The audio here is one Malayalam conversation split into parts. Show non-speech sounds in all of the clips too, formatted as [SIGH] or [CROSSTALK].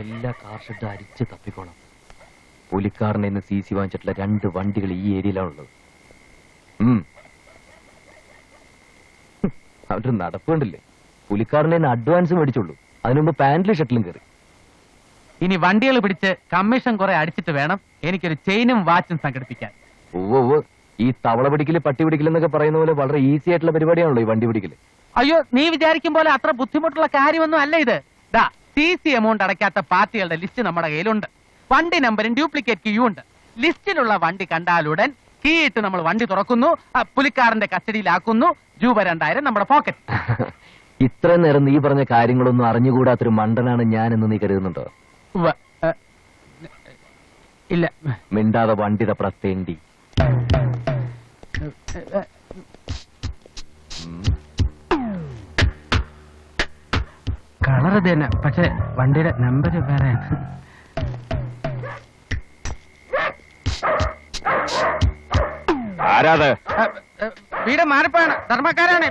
എല്ലാ കാർ ഷെഡ് അരിച്ച് തപ്പിക്കോണം. പുലിക്കാരനെ ഇന്ന് സി സി വാങ്ങിച്ചിട്ടുള്ള രണ്ട് വണ്ടികൾ ഈ ഏരിയയിലാണുള്ളത് അവരുടെ നടപ്പ് കണ്ടില്ലേ? പുലിക്കാരനെ അഡ്വാൻസ് മേടിച്ചുള്ളൂ. അതിനുമുമ്പ് പാന്റിലും ഷട്ടിലും കയറി ഇനി വണ്ടികൾ പിടിച്ച് കമ്മീഷൻ കുറെ അടിച്ചിട്ട് വേണം എനിക്കൊരു ചെയിനും വാച്ചും സംഘടിപ്പിക്കാൻ. ഓ ഓ ഈ തവള പിടിക്കൽ പട്ടി പിടിക്കലെന്നൊക്കെ പറയുന്ന പോലെ വളരെ ഈസി ആയിട്ടുള്ള പരിപാടിയാണല്ലോ ഈ വണ്ടി പിടിക്കൽ. അയ്യോ നീ വിചാരിക്കും പോലെ അത്ര ബുദ്ധിമുട്ടുള്ള കാര്യമൊന്നും അല്ല ഇത്. സി സി എമൗണ്ട് അടയ്ക്കാത്ത പാർട്ടികളുടെ ലിസ്റ്റ് നമ്മുടെ കയ്യിലുണ്ട്. വണ്ടി നമ്പറും ഡ്യൂപ്ലിക്കേറ്റ് കീയും ഉണ്ട്. ലിസ്റ്റിലുള്ള വണ്ടി കണ്ടാലുടൻ കീ ഇട്ട് നമ്മൾ വണ്ടി തുറക്കുന്നു. പുലിക്കാരന്റെ കസ്റ്റഡിയിലാക്കുന്നു. രൂപ രണ്ടായിരം നമ്മുടെ പോക്കറ്റ് [LAUGHS] ഇത്ര നേരം നീ പറഞ്ഞ കാര്യങ്ങളൊന്നും അറിഞ്ഞുകൂടാത്തൊരു മണ്ടനാണ് ഞാൻ എന്ന് നീ കരുതുന്നുണ്ടോ? ഇല്ല. മിണ്ടാതെ വണ്ടി തപ്പട കളർ ഇത് തന്നെ പക്ഷെ വണ്ടിയുടെ നമ്പർ വേറെ. ആരാത്? വീട് മാറിപ്പാണ് ധർമ്മക്കാരാണ്.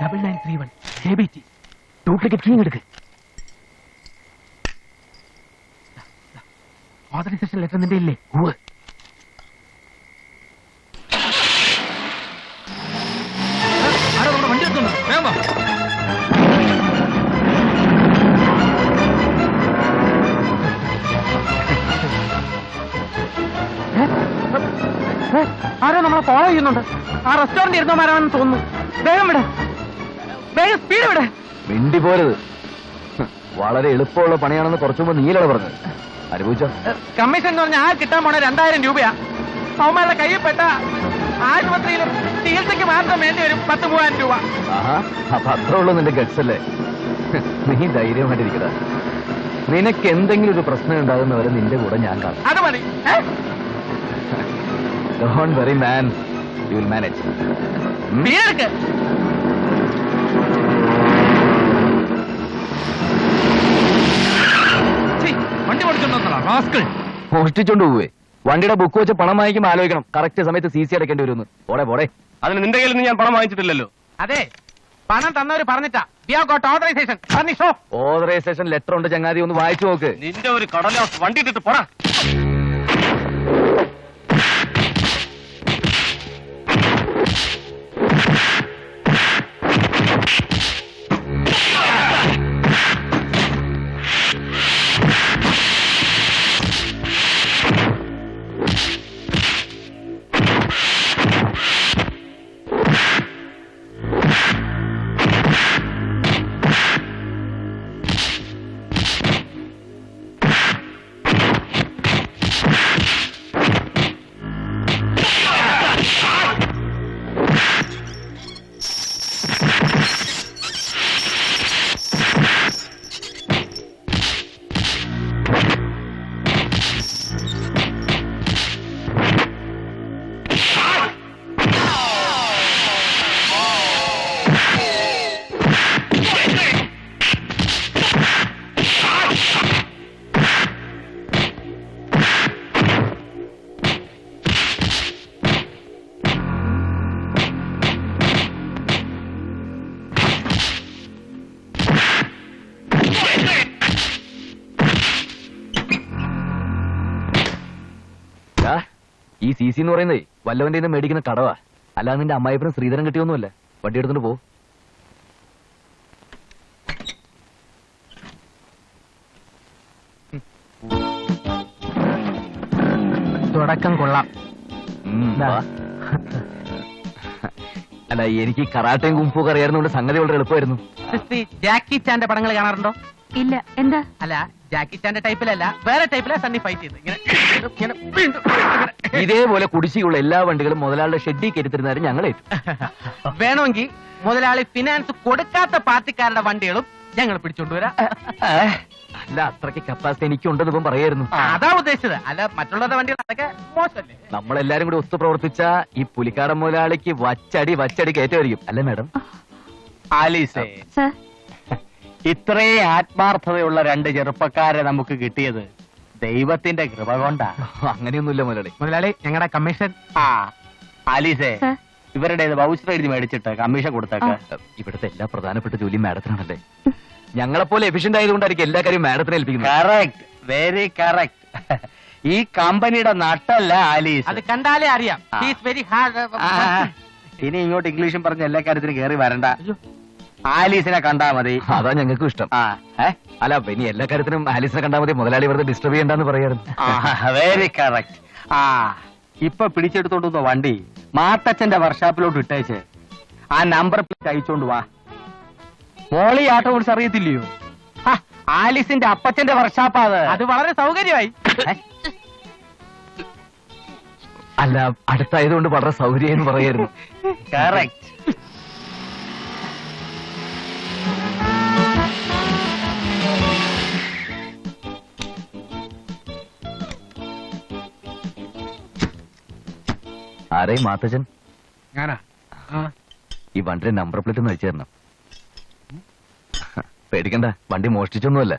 Double nine three one A B T duplicate key എടുക്ക്. ഓതറൈസേഷൻ ലെറ്റർ നിന്റെ ഇല്ലേ? ഉവ്? ആരോ നമ്മളെ ഫോളോ ചെയ്യുന്നുണ്ട്. ആ റെസ്റ്റോറന്റ് ഇരുന്നവരാണെന്ന് തോന്നുന്നു. വേഗം വിടെ. വേഗം സ്പീഡ് വിട്. മിണ്ടി പോരുത്. വളരെ എളുപ്പമുള്ള പണിയാണെന്ന് കുറച്ചു മുമ്പ് നീലട പറഞ്ഞത്. അനുഭവിച്ചോ? കമ്മീഷൻ എന്ന് പറഞ്ഞാൽ ആ കിട്ടാൻ പോണ രണ്ടായിരം രൂപയാ. അവന്മാരുടെ കയ്യിൽ പെട്ട ആശുപത്രിയിലും ചികിത്സയ്ക്ക് മാത്രം വേണ്ടി വരും പത്ത് മൂവായിരം രൂപ. ആഹാ അപ്പൊ അത്ര ഉള്ളു നിന്റെ ഗഡ്സ് അല്ലേ? നീ ധൈര്യമായിട്ടിരിക്കട. നിനക്ക് എന്തെങ്കിലും ഒരു പ്രശ്നം ഉണ്ടാകുന്നവരെ നിന്റെ കൂടെ ഞാൻ കാണും. അത് മതി? Don't worry man you will manage പോവേ. വണ്ടിയുടെ ബുക്ക് വെച്ച് പണം വാങ്ങിക്കുമ്പോൾ ആലോചിക്കണം. കറക്റ്റ് സമയത്ത് സി സി അടക്കേണ്ടി വരുന്നു പോടെ പോടെ. അതിന് നിന്റെ കയ്യിൽ നിന്ന് ഞാൻ പണം വാങ്ങിച്ചിട്ടില്ലല്ലോ. അതെ. പണം തന്നവര് പറഞ്ഞിട്ടാ. We have got authorisation letter ഉണ്ട് ചങ്ങാതി. ഒന്ന് വായിച്ചു നോക്ക്. നിന്റെ ഒരു കടലാസ് വണ്ടി ഇട്ടിട്ട് പോടാ. ഈ സി സി എന്ന് പറയുന്നേ വല്ലവന്റെ നിന്ന് മേടിക്കുന്ന കടവാ അല്ലാതെ നിന്റെ അമ്മായിപ്പനും ശ്രീധരൻ കിട്ടിയൊന്നുമല്ല വണ്ടി എടുത്തോണ്ട് പോ. തുടക്കം കൊള്ളാം. അല്ല എനിക്ക് കറാട്ടയും കുംഫും അറിയാവുന്നതുകൊണ്ട് സംഗതി വളരെ എളുപ്പമായിരുന്നു. ജാക്കി ചാന്റെ പടങ്ങൾ കാണാറുണ്ടോ? ഇല്ല എന്താ? അല്ല ജാക്കി ചാന്റെ ടൈപ്പിലല്ല വേറെ ടൈപ്പിലാ സണ്ണി ഫൈറ്റ് ചെയ്ത് ഇങ്ങനെ ഇങ്ങനെ വീണ്ടും ഇങ്ങനെ. [LAUGHS] ഇതേപോലെ കുടിശ്ശിയുള്ള എല്ലാ വണ്ടികളും മുതലാളിയുടെ ഷെഡി കയറ്റിത്തരുന്നവരും ഞങ്ങൾ [LAUGHS] വേണമെങ്കിൽ മുതലാളി ഫിനാൻസ് കൊടുക്കാത്ത പാർട്ടിക്കാരുടെ വണ്ടികളും ഞങ്ങൾ പിടിച്ചോണ്ടുവരാം [LAUGHS] അല്ല അത്രയ്ക്ക് കപ്പാസിറ്റി എനിക്കുണ്ടെന്ന് ഇപ്പം പറയായിരുന്നു. അതാ ഉദ്ദേശിച്ചത്. അല്ല മറ്റുള്ളവരുടെ വണ്ടികൾ അതൊക്കെ മോശമല്ലേ? നമ്മളെല്ലാരും കൂടി ഒത്തു പ്രവർത്തിച്ച ഈ പുലിക്കാടൻ മുതലാളിക്ക് വച്ചടി വച്ചടി കയറ്റമായിരിക്കും. അല്ലേ മാഡം? ആലീസേ. സർ. ഇത്രയും ആത്മാർത്ഥതയുള്ള രണ്ട് ചെറുപ്പക്കാരെ നമുക്ക് കിട്ടിയത് ദൈവത്തിന്റെ കൃപ കൊണ്ടാ. അങ്ങനെയൊന്നുമില്ല മുതലാളി. മുതലാളി ഞങ്ങളുടെ കമ്മീഷൻ? ആ ആലീസേ സർ. ഇവരുടെ വൗച്ചർ എഴുതി മേടിച്ചിട്ട് കമ്മീഷൻ കൊടുത്തേക്ക്. ഇവിടുത്തെ എല്ലാ പ്രധാനപ്പെട്ട ജോലിയും മാഡത്തിനാണല്ലേ? ഞങ്ങളെപ്പോലെ എഫിഷ്യന്റ് ആയതുകൊണ്ടായിരിക്കും എല്ലാ കാര്യവും മാഡത്തിനെ ഏൽപ്പിക്കുന്നത്. കറക്റ്റ് വെരി കറക്റ്റ് ഈ കമ്പനിയുടെ നട്ടല്ല ആലീസ്. അത് കണ്ടാലേ അറിയാം. ആ. വെരി ഹാർഡ് ആ, ഇനി ഇങ്ങോട്ട് ഇംഗ്ലീഷും പറഞ്ഞ എല്ലാ കാര്യത്തിനും കയറി വരണ്ട. ആലീസിനെ കണ്ടാ മതി. അതാ ഞങ്ങൾക്കും ഇഷ്ടം. ആ. ഏ? അല്ല ഇനി എല്ലാ കാര്യത്തിനും ആലീസിനെ കണ്ടാ മതി. മുതലാളി വെറുതെ ഡിസ്റ്റർബ് ചെയ്യണ്ടെന്ന് പറയാറുണ്ട് വെരി കറക്റ്റ് ആ ഇപ്പൊ പിടിച്ചെടുത്തോണ്ട് വന്ന വണ്ടി മാത്തച്ഛന്റെ വർഷാപ്പിലോട്ട് ഇട്ടേച്ച്. ആ നമ്പർ പ്ലേറ്റ് അയച്ചോണ്ട് വാ. മോളി ആട്ടോ കുറിച്ച് അറിയത്തില്ലയോ? ആ, ആലിസിന്റെ അപ്പച്ചന്റെ വർഷാപ്പാ അത്. അത് വളരെ സൗകര്യമായി? അല്ല അടുത്തായതുകൊണ്ട് വളരെ സൗകര്യം എന്ന് പറയായിരുന്നു. കറക്റ്റ് ആരെയും മാത്തച്ഛൻ? ഞാനാ? ആ. ഈ വണ്ടിയുടെ നമ്പർ പ്ലേറ്റ് ഒന്ന് അയച്ചു തരണം പേടിക്കണ്ട വണ്ടി മോഷ്ടിച്ചൊന്നുമല്ല.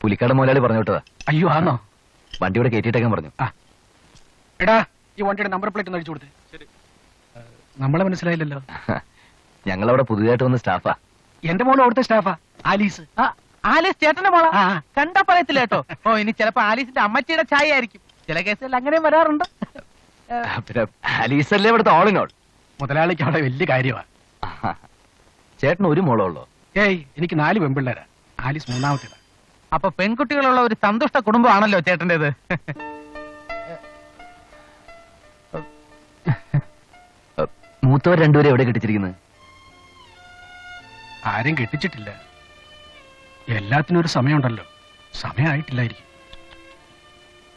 പുലിക്കാട് മോലാളി പറഞ്ഞു വിട്ടതാ. അയ്യോ ആണോ വണ്ടി ഇവിടെ കയറ്റിയിട്ടേക്കാൻ പറഞ്ഞു. എടാ ഈ വണ്ടിയുടെ നമ്പർ പ്ലേറ്റ് ഒന്ന് അടിച്ചു കൊടുത്ത്. നമ്മളെ മനസ്സിലായില്ലല്ലോ. ഞങ്ങൾ അവിടെ പുതിയതായിട്ട് വന്ന സ്റ്റാഫാ. എന്റെ മോൾ അവിടുത്തെ സ്റ്റാഫാ. ആലീസ്. ആ, ആലീസ് ചേട്ടന്റെ മോളാ. കണ്ടാ പറയത്തില്ല കേട്ടോ. ഓ ഇനി ചിലപ്പോ ആലീസിന്റെ അമ്മച്ചിയുടെ ചായ ആയിരിക്കും. ചില കേസുകളിൽ അങ്ങനെയും വരാറുണ്ട്. പിന്നെ ആലീസല്ലേ ഇവിടുത്തെ ഓൾ ഇൻ ഓൾ മുതലാളിക്ക് അവിടെ വലിയ കാര്യമാണ് ചേട്ടൻ ഒരു മോളുള്ളൂ ഉള്ളോ? ഏയ് എനിക്ക് നാല് പെൺപിള്ളേരാ. ആലീസ് മൂന്നാമത്തേതാ. അപ്പൊ പെൺകുട്ടികളുള്ള ഒരു സന്തുഷ്ട കുടുംബമാണല്ലോ ചേട്ടന്റെത് മൂത്തവർ രണ്ടുപേരും എവിടെ കെട്ടിച്ചിരിക്കുന്നത് ആരും കെട്ടിച്ചിട്ടില്ല. എല്ലാത്തിനും ഒരു സമയമുണ്ടല്ലോ. സമയമായിട്ടില്ലായിരിക്കും.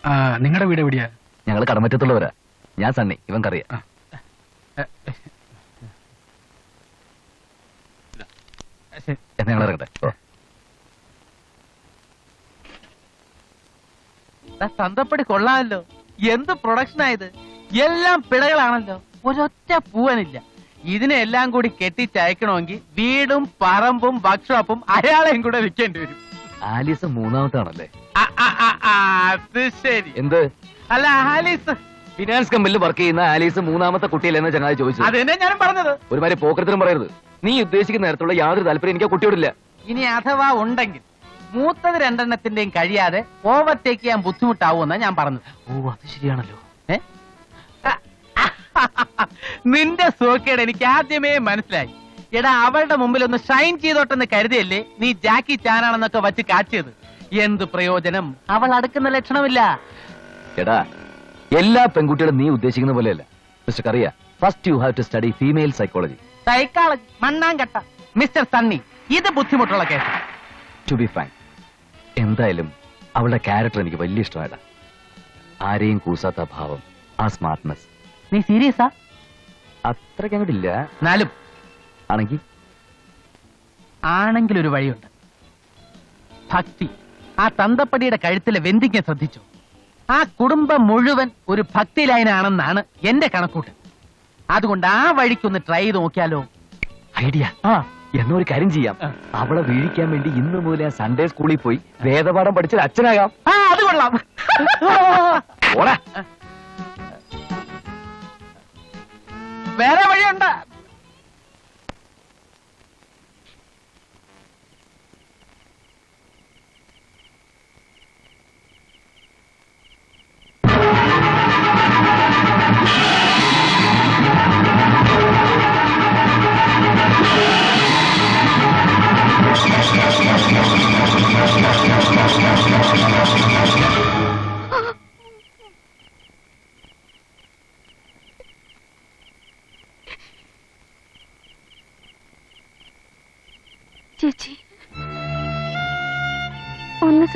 ആ നിങ്ങളുടെ വീട് എവിടെയാ? ഞങ്ങൾ കടമറ്റത്തുള്ളവരാ. ഞാൻ സണ്ണി ഇവൻ കറിയ. സന്തപ്പടി ഞങ്ങൾ ഇറങ്ങട്ടെ? കൊള്ളാമല്ലോ. എന്ത് പ്രൊഡക്ഷൻ ആയത്? എല്ലാം പിഴകളാണല്ലോ ഒരൊറ്റ പൂവനില്ല. ഇതിനെല്ലാം കൂടി കെട്ടിച്ചയക്കണമെങ്കിൽ വീടും പറമ്പും വർക്ക്ഷോപ്പും അയാളെയും കൂടെ വിൽക്കേണ്ടി വരും. ആലീസ് മൂന്നാമത്താണല്ലേ? ആ, ആ, ആ, ആ, അത് ശരി. എന്ത്? അല്ല ആലീസ് ഫിനാൻസ് കമ്പനിയിൽ വർക്ക് ചെയ്യുന്ന ആലീസ് മൂന്നാമത്തെ കുട്ടിയല്ലെന്ന് ചങ്ങാതി ചോദിച്ചു അതെന്നെ ഞാൻ ഞാനും പറഞ്ഞത്. ഒരുമാതിരി പോക്കരത്തിനും പറയരുത്. നീ ഉദ്ദേശിക്കുന്ന നേരത്തുള്ള യാതൊരു താല്പര്യം എനിക്ക് ആ കുട്ടിയോടില്ല ഇനി അഥവാ ഉണ്ടെങ്കിൽ മൂത്തത് രണ്ടെണ്ണത്തിന്റെയും കഴിയാതെ ഓവർടേക്ക് ചെയ്യാൻ ബുദ്ധിമുട്ടാവുമെന്നാ ഞാൻ പറഞ്ഞത്. ഓ അത് ശരിയാണല്ലോ. ഏ? [LAUGHS] നിന്റെ സോക്കേട് എനിക്ക് ആദ്യമേ മനസ്സിലായി. എടാ അവളുടെ മുമ്പിൽ ഒന്ന് ഷൈൻ ചെയ്തോട്ടെന്ന് കരുതിയല്ലേ നീ ജാക്കി ചാനാണെന്നൊക്കെ വച്ച് കാച്ചിയത്? എന്ത് പ്രയോജനം? അവൾ അടുക്കുന്ന ലക്ഷണമില്ല. എടാ എല്ലാ പെൺകുട്ടികളും നീ ഉദ്ദേശിക്കുന്ന പോലെയല്ല. Mister Kariya first you have to study female psychology psychology മണ്ണാങ്കട്ട. Mister Sunny ഇത് ബുദ്ധിമുട്ടുള്ള കേസ്. ടു ബി ഫൈൻ എന്തായാലും അവളുടെ ക്യാരക്ടർ എനിക്ക് വലിയ ഇഷ്ടമായിട്ടാ ആരെയും കൂസാത്ത ഭാവം ആ സ്മാർട്ട്നെസ് നീ സീരിയസാ അത്രയ്ക്ക് അങ്ങോട്ടില്ല എന്നാലും. ആണെങ്കിൽ ആണെങ്കിൽ ഒരു വഴിയുണ്ട്. ഭക്തി. ആ തന്തപ്പടിയുടെ കഴുത്തിലെ വെന്തിക്കാൻ ശ്രദ്ധിച്ചു? ആ കുടുംബം മുഴുവൻ ഒരു ഭക്തി ലൈനാണെന്നാണ് എന്റെ കണക്കൂട്ട്. അതുകൊണ്ട് ആ വഴിക്കൊന്ന് ട്രൈ ചെയ്ത് നോക്കിയാലോ? ഐഡിയ. എന്നൊരു കാര്യം ചെയ്യാം. അവളെ വീഴിക്കാൻ വേണ്ടി ഇന്ന് മുതൽ ആ സൺഡേ സ്കൂളിൽ പോയി വേദപാഠം പഠിച്ചൊരു അച്ഛനാകാം. അത് കൊള്ളാം. വേറെ വഴിയുണ്ട്.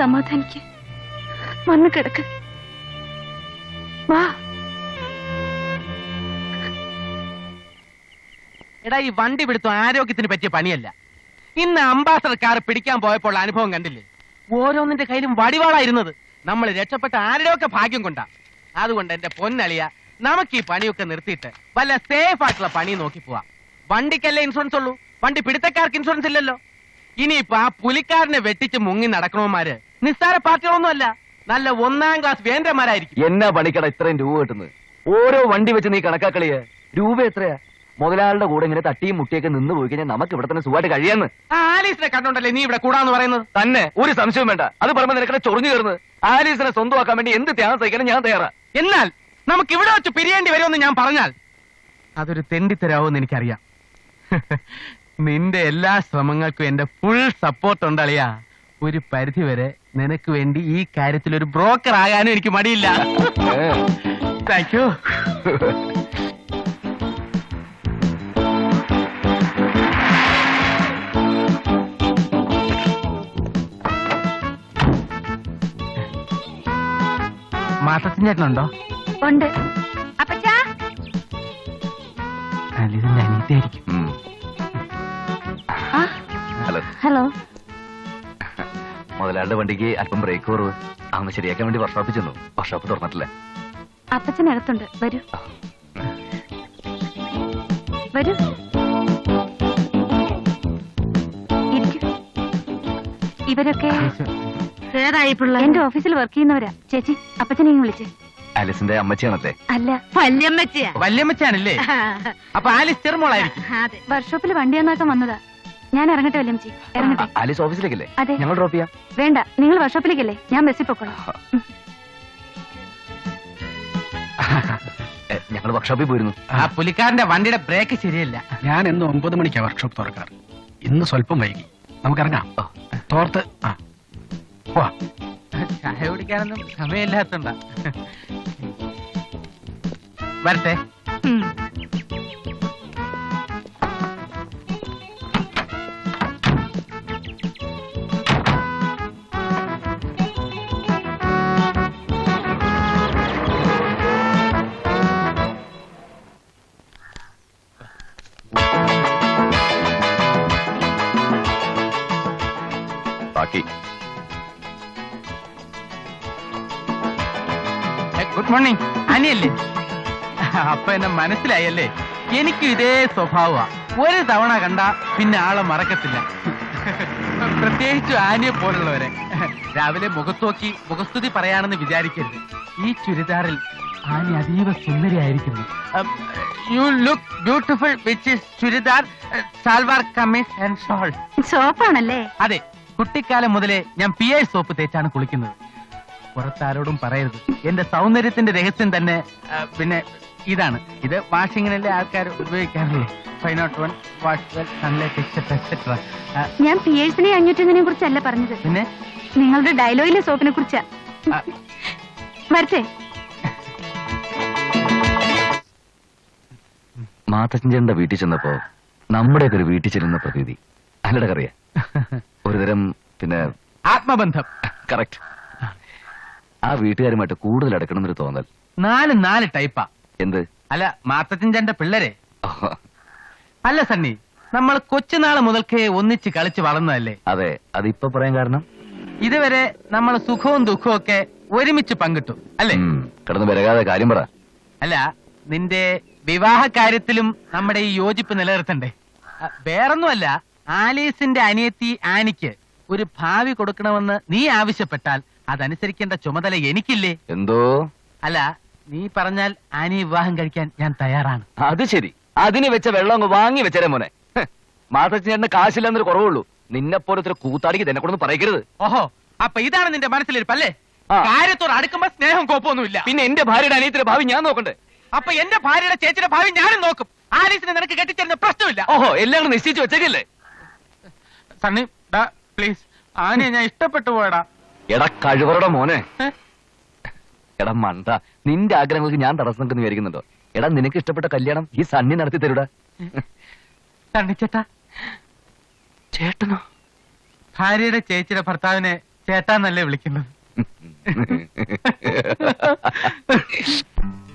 സമാധാനിക്ക്. വന്ന് കിടക്ക്. വാ. എടാ ഈ വണ്ടി പിടുത്തം ആരോഗ്യത്തിന് പറ്റിയ പണിയല്ല. ഇന്ന് അംബാസഡർ കാർ പിടിക്കാൻ പോയപ്പോൾ അനുഭവം കണ്ടില്ലേ? ഓരോന്നിന്റെ കയ്യിലും വടിവാളായിരുന്നത് നമ്മൾ രക്ഷപ്പെട്ട ആരുടെയൊക്കെ ഭാഗ്യം കൊണ്ടാ. അതുകൊണ്ട് എന്റെ പൊന്നളിയ നമുക്ക് ഈ പണിയൊക്കെ നിർത്തിയിട്ട് വല്ല സേഫ് ആയിട്ടുള്ള പണി നോക്കി പോവാ. വണ്ടിക്കല്ലേ ഇൻഷുറൻസ് ഉള്ളൂ? വണ്ടി പിടുത്തക്കാർക്ക് ഇൻഷുറൻസ് ഇല്ലല്ലോ. ഇനിയിപ്പൊ ആ പുലിക്കാരനെ വെട്ടിച്ച് മുങ്ങി നടക്കണവന്മാര് നിസ്സാര പാർട്ടികളൊന്നുമല്ല നല്ല ഒന്നാം ക്ലാസ് വേന്ദ്രന്മാരായിരിക്കും. എന്നാ പണിക്കട ഇത്രയും രൂപ കിട്ടുന്നത്? ഓരോ വണ്ടി വെച്ച് നീ കണക്കാക്കളിയെ? രൂപ എത്രയാ? മുതലാളുടെ കൂടെ ഇങ്ങനെ തട്ടിയും മുട്ടിയൊക്കെ നിന്ന് പോയി കഴിഞ്ഞാൽ നമുക്ക് ഇവിടെ തന്നെ സുഖമായിട്ട് കഴിയാന്ന്. ആലീസിനെ കണ്ടോണ്ടല്ലേ നീ ഇവിടെ കൂടാന്ന് പറയുന്നത്? തന്നെ. ഒരു സംശയം വേണ്ട. അത് പറയുമ്പോൾ നിനക്കടെ ചൊറിഞ്ഞു കയറുന്നത്. ആലീസിനെ സ്വന്തമാക്കാൻ വേണ്ടി എന്ത് ത്യാഗം സഹിക്കണം ഞാൻ തയ്യാറാ. എന്നാൽ നമുക്ക് ഇവിടെ വെച്ച് പിരിയേണ്ടി വരുമെന്ന് ഞാൻ പറഞ്ഞാൽ അതൊരു തെണ്ടിത്തരാവെന്ന് എനിക്കറിയാം. [LAUGHS] നിന്റെ എല്ലാ ശ്രമങ്ങൾക്കും എന്റെ ഫുൾ സപ്പോർട്ട് ഉണ്ടളിയാ. ഒരു പരിധി വരെ നിനക്ക് വേണ്ടി ഈ കാര്യത്തിൽ ഒരു ബ്രോക്കർ ആകാനും എനിക്ക് മടിയില്ല. താങ്ക് യു മാസത്തിനുണ്ടോ ഉണ്ട്? അപ്പച്ചാ? ഹലോ. ഹലോ. മുതലാളുടെ വണ്ടിക്ക് അല്പം ബ്രേക്ക് കുറവ്. അന്ന് ശരിയാക്കാൻ വേണ്ടി വർക്ക്ഷോപ്പിൽ ചെന്നു. വർക്ക്ഷോപ്പ് തുറന്നിട്ടില്ല. അപ്പച്ചൻ അടുത്തുണ്ട്. വരൂ. വരൂ. ഇവരൊക്കെ എന്റെ ഓഫീസിൽ വർക്ക് ചെയ്യുന്നവരാ. ചേച്ചി അപ്പച്ചനെ ഇങ്ങ് വിളിച്ചേ. ആലിസിന്റെ അമ്മച്ചിയാണല്ലേ? അല്ല. വല്യമ്മച്ചിയാ. വല്യമ്മച്ചാണല്ലേ അപ്പൊ ആലിസ് ചെറുമോളായിരിക്കും. വർക്ക്ഷോപ്പിൽ വണ്ടി നന്നാക്കാൻ വന്നതാ. ഞാൻ ഇറങ്ങട്ടെ വല്യമ്മച്ചി ഇറങ്ങട്ടെ. ഓഫീസിലേക്കല്ലേ? അതെ. ഞങ്ങൾ ഡ്രോപ്പ് ചെയ്യാം. വേണ്ട നിങ്ങൾ വർക്ക്ഷോപ്പിലേക്കല്ലേ ഞാൻ ബസ്സിൽ പൊക്കോളാം. [LAUGHS] ഞങ്ങൾ വർക്ക്ഷോപ്പിൽ പോയിരുന്നു. ആ പുലിക്കാരന്റെ വണ്ടിയുടെ ബ്രേക്ക് ശരിയല്ല. ഞാൻ ഇന്ന് ഒമ്പത് മണിക്കാ വർക്ക്ഷോപ്പ് തുറക്കാറ്. ഇന്ന് സ്വല്പം വൈകി. നമുക്ക് ഇറങ്ങാം തോർത്ത് ആ. പോവാ. ചായ കുടിക്കാനൊന്നും സമയമില്ലാത്തണ്ട വരട്ടെ. മോർണിംഗ് അനിയല്ലേ? അപ്പൊ എന്നെ മനസ്സിലായല്ലേ? എനിക്ക് ഇതേ സ്വഭാവ ഒരു തവണ കണ്ട പിന്നെ ആളെ മറക്കത്തില്ല. പ്രത്യേകിച്ച് ആനിയെ പോലുള്ളവരെ. രാവിലെ മുഖത്തോക്കി മുഖസ്തുതി പറയാണെന്ന് വിചാരിക്കരുത്. ഈ ചുരിദാറിൽ ആനി അതീവ സുന്ദരിയായിരിക്കുന്നു. You look beautiful which is churidar salwar kameez and shawl സോപ്പാണല്ലേ അതെ കുട്ടിക്കാലം മുതലേ ഞാൻ പി ഐ സോപ്പ് തേച്ചാണ് കുളിക്കുന്നത്. പുറത്താരോടും പറയരുത്. എന്റെ സൗന്ദര്യത്തിന്റെ രഹസ്യം തന്നെ ആ, പിന്നെ ഇതാണ്. ഇത് വാഷിങ്ങിനല്ലേ ആൾക്കാർ ഉപയോഗിക്കാറുള്ളൂ five nought one wash well Sunlight etcetera etcetera ഞാൻ പിയേഴ്സിനെ അഞ്ഞൂറ്റൊന്നിനെ കുറിച്ചല്ല പറഞ്ഞത്. പിന്നെ? നിങ്ങളുടെ ഡയലോഗിലെ സോപ്പിനെ കുറിച്ചാ. ആ, വരട്ടെ. മാത്തച്ഛന്റെ വീട്ടിൽ ചെന്നപ്പോ നമ്മുടെയൊക്കെ ഒരു വീട്ടിൽ ചെല്ലുന്ന പ്രതീതി. അല്ലട കറിയ. [LAUGHS] ഒരുതരം പിന്നെ ആത്മബന്ധം. കറക്റ്റ്. ആ വീട്ടുകാരുമായിട്ട് കൂടുതൽ അടുക്കണമെന്നൊരു തോന്നൽ. നാല് നാല് ടൈപ്പാ എന്ത്? അല്ല മാത്തച്ഛന്റെ പിള്ളേരെ. അല്ല സണ്ണി നമ്മൾ കൊച്ചുനാൾ മുതൽക്കേ ഒന്നിച്ച് കളിച്ച് വളർന്നതല്ലേ? അതെ അതിപ്പോ പറയാൻ കാരണം? ഇതുവരെ നമ്മൾ സുഖവും ദുഃഖവും ഒക്കെ ഒരുമിച്ച് പങ്കിട്ടു അല്ലേ? കിടന്നു വരകാതെ കാര്യം പറ. അല്ല നിന്റെ വിവാഹ കാര്യത്തിലും നമ്മുടെ ഈ യോജിപ്പ് നിലനിർത്തണ്ടേ? വേറൊന്നുമല്ല ആലീസിന്റെ അനിയത്തി ആനിക്ക് ഒരു ഭാവി കൊടുക്കണമെന്ന് നീ ആവശ്യപ്പെട്ടാൽ അതനുസരിക്കേണ്ട ചുമതല എനിക്കില്ലേ? എന്തോ? അല്ല നീ പറഞ്ഞാൽ ആനി വിവാഹം കഴിക്കാൻ ഞാൻ തയ്യാറാണ്. അത് ശരി. അതിന് വെച്ച വെള്ളം അങ്ങ് വാങ്ങി വെച്ചേരെ മോനെ. മാത്തച്ഛന്റെ കാശില്ലെന്നൊരു കുറവുള്ളൂ. നിന്നെ പോലത്തെ കൂത്താടിക്ക് തന്നെ കൊണ്ടൊന്നും പറയരുത്. ഓഹോ അപ്പൊ ഇതാണ് നിന്റെ മനസ്സിലിരിപ്പല്ലേ? ആ. കാര്യത്തോട് അടുക്കുമ്പോ സ്നേഹം കോപ്പൊന്നുമില്ല പിന്നെ എന്റെ ഭാര്യയുടെ അനിയത്തിന്റെ ഭാവി ഞാൻ നോക്കണ്ടേ? അപ്പൊ എന്റെ ഭാര്യയുടെ ചേച്ചിയുടെ ഭാവി ഞാനും നോക്കും. ആലീസിനെ നിനക്ക് കെട്ടിച്ചേരുന്ന പ്രശ്നമില്ല. ഓഹോ എല്ലാം കൂടെ നിശ്ചയിച്ചു വെച്ചേക്കല്ലേ? Sunny please. ആനയെ ഞാൻ ഇഷ്ടപ്പെട്ടു പോയടാ. എടാ കഴിവറുടെ മോനെ? എടാ മണ്ട നിന്റെ ആഗ്രഹങ്ങൾക്ക് ഞാൻ തടസ്സം നിൽക്കുന്നു വിചാരിക്കുന്നുണ്ടോ എടാ നിനക്ക് ഇഷ്ടപ്പെട്ട കല്യാണം ഈ സണ്ണി നടത്തി തരൂടാ. സണ്ണിച്ചേട്ടാ ചേട്ടനോ? ഭാര്യയുടെ ചേച്ചിയുടെ ഭർത്താവിനെ ചേട്ടാന്നല്ലേ വിളിക്കുന്നത്. [LAUGHS]